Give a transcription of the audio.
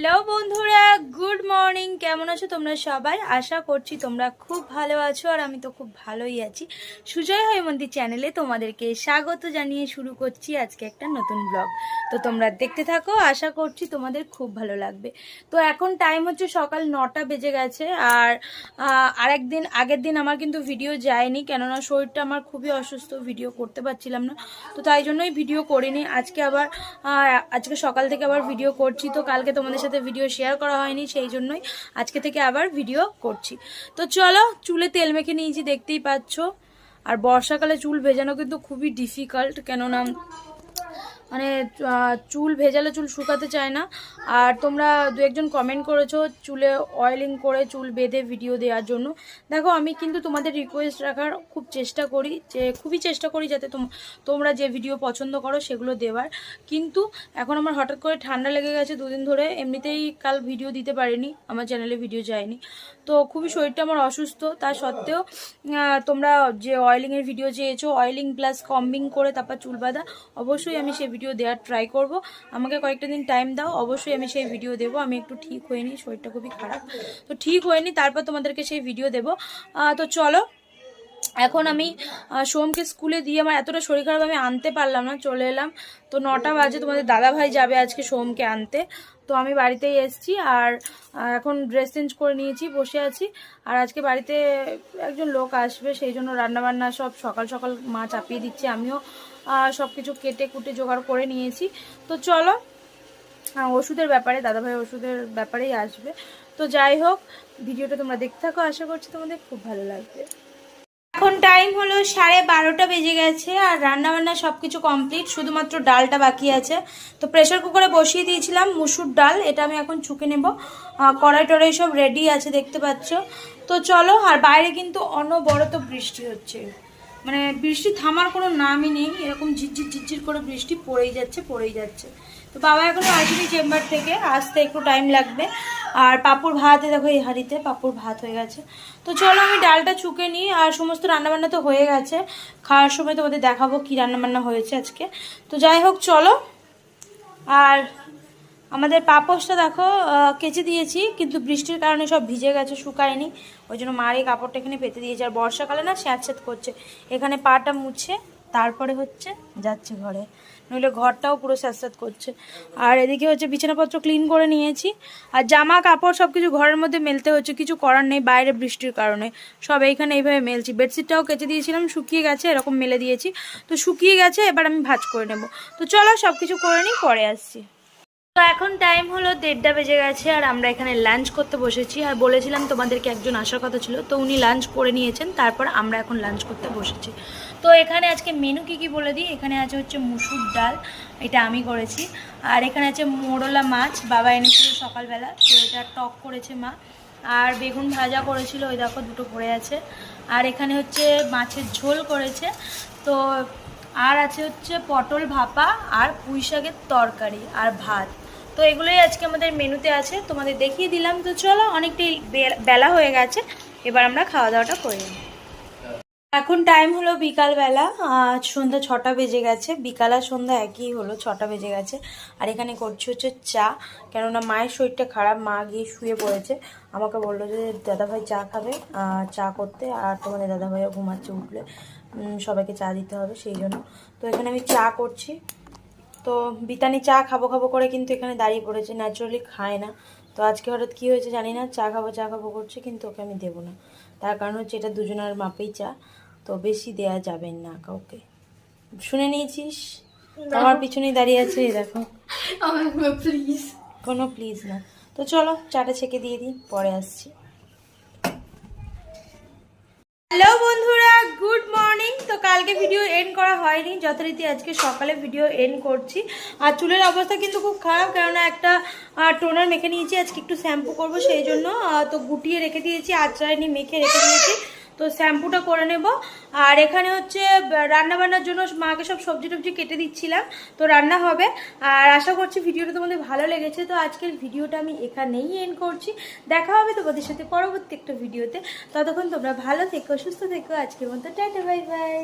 Hello বন্ধুরা, good morning. কেমন আছো তোমরা সবাই? আশা করছি তোমরা খুব ভালো আছো আর আমি তো খুব ভালোই আছি। সুজয় হৈমন্তী চ্যানেলে তোমাদেরকে স্বাগত জানিয়ে শুরু করছি আজকে একটা নতুন ব্লগ তো তোমরা দেখতে থাকো, আশা করছি তোমাদের খুব ভালো লাগবে। তো এখন টাইম হচ্ছে সকাল নটা বেজে গেছে আর আরেকদিন, আগের দিন আমার কিন্তু ভিডিও যায়নি, কেননা শরীরটা আমার খুবই অসুস্থ ভিডিও করতে পারছিলাম না। তো তাই জন্যই ভিডিও করিনি। আজকে আবার আজকে সকাল থেকে আবার ভিডিও করছি। তো কালকে তোমাদের সাথে ভিডিও শেয়ার করা হয়নি, সেই জন্যই আজকে থেকে আবার ভিডিও করছি। তো চলো, চুলে তেল মেখে নিয়েছি, দেখতেই পাচ্ছ। আর বর্ষাকালে চুল ভেজানো কিন্তু খুবই ডিফিকাল্ট কেননা মানে চুল ভেজালে চুল শুকাতে চায় না। আর তোমরা দু একজন কমেন্ট করেছ চুলে অয়েলিং করে চুল বেঁধে ভিডিও দেওয়ার জন্য। দেখো, আমি কিন্তু তোমাদের রিকোয়েস্ট রাখার খুব চেষ্টা করি, যে খুবই চেষ্টা করি যাতে তোম- তোমরা যে ভিডিও পছন্দ করো সেগুলো দেওয়ার। কিন্তু এখন আমার হঠাৎ করে ঠান্ডা লেগে গেছে দুদিন ধরে, এমনিতেই কাল ভিডিও দিতে পারিনি, আমার চ্যানেলে ভিডিও যায়নি। তো খুবই শরীরটা আমার অসুস্থ। তা সত্ত্বেও তোমরা যে অয়েলিংয়ের ভিডিও চেয়েছো অয়েলিং প্লাস কম্বিং করে তারপর চুল বাঁধা, অবশ্যই আমি সেই ভিডিও দেওয়ার ট্রাই করব। আমাকে কয়েকটা দিন টাইম দাও, অবশ্যই আমি সেই ভিডিও দেব। আমি একটু ঠিক হয়নি শরীরটা খুবই খারাপ। তো ঠিক হয়নি তারপর তোমাদেরকে সেই ভিডিও দেবো। তো চলো এখন আমি সোমকে স্কুলে দিয়ে আমার এতটা শরীর খারাপ আমি আনতে পারলাম না, চলে এলাম। তো নটা বাজে তোমাদের দাদা ভাই যাবে আজকে সোমকে আনতে। তো আমি বাড়িতেই এসেছি আর এখন ড্রেস চেঞ্জ করে নিয়েছি, বসে আছি। আর আজকে বাড়িতে একজন লোক আসবে, সেই জন্য রান্নাবান্না সব সকাল সকাল মা চাপিয়ে দিচ্ছে, আমিও সব কিছু কেটে কুটে জোগাড় করে নিয়েছি। তো চলো ওষুধের ব্যাপারে, দাদাভাই ওষুধের ব্যাপারেই আসবে। তো যাই হোক, ভিডিওটা তোমরা দেখতে থাকো, আশা করছি তোমাদের খুব ভালো লাগবে। এখন টাইম হলো সাড়ে বারোটা বেজে গেছে আর রান্না বান্না সব কিছু কমপ্লিট শুধুমাত্র ডালটা বাকি আছে। তো প্রেশার কুকারে বসিয়ে দিয়েছিলাম মুসুর ডাল, এটা আমি এখন চুকে নেব। কড়াই টড়াই সব রেডি আছে, দেখতে পাচ্ছ। তো চলো, আর বাইরে কিন্তু অনবরত বৃষ্টি হচ্ছে। মানে বৃষ্টি থামার কোনো নামই নেই, এরকম ঝিরঝির ঝিরঝির করে বৃষ্টি পড়েই যাচ্ছে পড়েই যাচ্ছে। তো বাবা এখনও আসেনি চেম্বার থেকে, আসতে একটু টাইম লাগবে। আর পাপুর ভাত দেখো এই হাঁড়িতে পাপুর ভাত হয়ে গেছে। তো চলো আমি ডালটা চুকে নিই, আর সমস্ত রান্নাবান্না তো হয়ে গেছে। খাওয়ার সময় তোমাদের দেখাবো কী রান্নাবান্না হয়েছে আজকে। তো যাই হোক, চলো। আর আমাদের পাপোশটা দেখো কেচে দিয়েছি, কিন্তু বৃষ্টির কারণে সব ভিজে গেছে, শুকায়নি। ওই জন্য মার এই কাপড়টা এখানে পেতে দিয়েছি। আর বর্ষাকালে না স্যাঁত স্যাঁত করছে। এখানে পাটা মুছে, তারপরে হচ্ছে যাচ্ছে ঘরে। নইলে ঘরটাও পুরো স্যাঁত করছে। আর এদিকে হচ্ছে বিছানাপত্র ক্লিন করে নিয়েছি। আর জামা কাপড় সব কিছু ঘরের মধ্যে মেলতে হচ্ছে, কিছু করার নেই বাইরে বৃষ্টির কারণে। সব এইখানে এইভাবে মেলছি। বেডশিটটাও কেচে দিয়েছিলাম, শুকিয়ে গেছে, এরকম মেলে দিয়েছি। তো শুকিয়ে গেছে, এবার আমি ভাঁজ করে নেব। তো চলো সব কিছু করে নিই, পরে আসছি। তো এখন টাইম হলো দেড়টা বেজে গেছে আর আমরা এখানে লাঞ্চ করতে বসেছি। আর বলেছিলাম তোমাদেরকে একজন আসার কথা ছিল, তো উনি লাঞ্চ করে নিয়েছেন, তারপর আমরা এখন লাঞ্চ করতে বসেছি। তো এখানে আজকে মেনু কি কি বলে দিই? এখানে আছে হচ্ছে মুসুর ডাল, এটা আমি করেছি। আর এখানে আছে মোরলা মাছ, বাবা এনেছিল সকালবেলা, তো এটা টক করেছে মা। আর বেগুন ভাজা করেছিল, ওই দেখো দুটো পড়ে আছে। আর এখানে হচ্ছে মাছের ঝোল করেছে। তো আর আছে হচ্ছে পটল ভাপা আর পুঁই শাকের তরকারি আর ভাত। তো এগুলোই আজকে আমাদের মেনুতে আছে। তোমাদের দেখিয়ে দিলাম। তো চলো, অনেকটাই বেলা হয়ে গেছে। এবার আমরা খাওয়া দাওয়াটা করে নিই। এখন টাইম হলো বিকালবেলা। সন্ধ্যা ছটা বেজে গেছে। বিকাল আর সন্ধ্যা একই হলো, ছটা বেজে গেছে। আর এখানে করছি হচ্ছে চা। কেননা মায়ের শরীরটা খারাপ, মা গিয়ে শুয়ে পড়েছে। আমাকে বলল যে, দাদাভাই চা খাবে চা করতে। আর তোমাদের দাদাভাইও ঘুমাচ্ছে উঠলে। সবাইকে চা দিতে হবে, সেই জন্য। তো এখানে আমি চা করছি। তো বিতানি চা খাব খাব করে কিন্তু এখানে দাঁড়িয়ে পড়েছে ন্যাচুরালি খায় না। তো আজকে হঠাৎ কী হয়েছে জানি না চা খাব চা খাব করছে কিন্তু ওকে আমি দেবো না। তার কারণ হচ্ছে এটা দুজনের মাপেই চা তো বেশি দেয়া যাবে না কাউকে। শুনে নিয়েছিস? আমার পিছনেই দাঁড়িয়ে আছে এই দেখো। প্লিজ কোনো প্লিজ না। তো চলো চাটা ছেঁকে দিয়ে দিই পরে আসছি। হ্যালো বন্ধুরা গুড মর্নিং তো কালকে ভিডিও এন্ড করা হয়নি, যথারীতি আজকে সকালে ভিডিও এন্ড করছি। আর চুলের অবস্থা কিন্তু খুব খারাপ, কেননা একটা টোনার মেখে নিয়েছি, আজকে একটু শ্যাম্পু করব সেই জন্য তো গুটিয়ে রেখে দিয়েছি, আচড়াইনি, মেখে রেখে দিয়েছি। তো শ্যাম্পুটা করে নেব। আর এখানে হচ্ছে রান্না বান্নার জন্য মাকে সব সবজি টবজি কেটে দিচ্ছিলাম। তো রান্না হবে। আর আশা করছি ভিডিওটা তোমাদের ভালো লেগেছে। তো আজকের ভিডিওটা আমি এখানেই এন্ড করছি। দেখা হবে তোমাদের সাথে পরবর্তী একটা ভিডিওতে। ততক্ষণ তোমরা ভালো থেকো, সুস্থ থেকো। আজকের মতো টাটা, বাই বাই।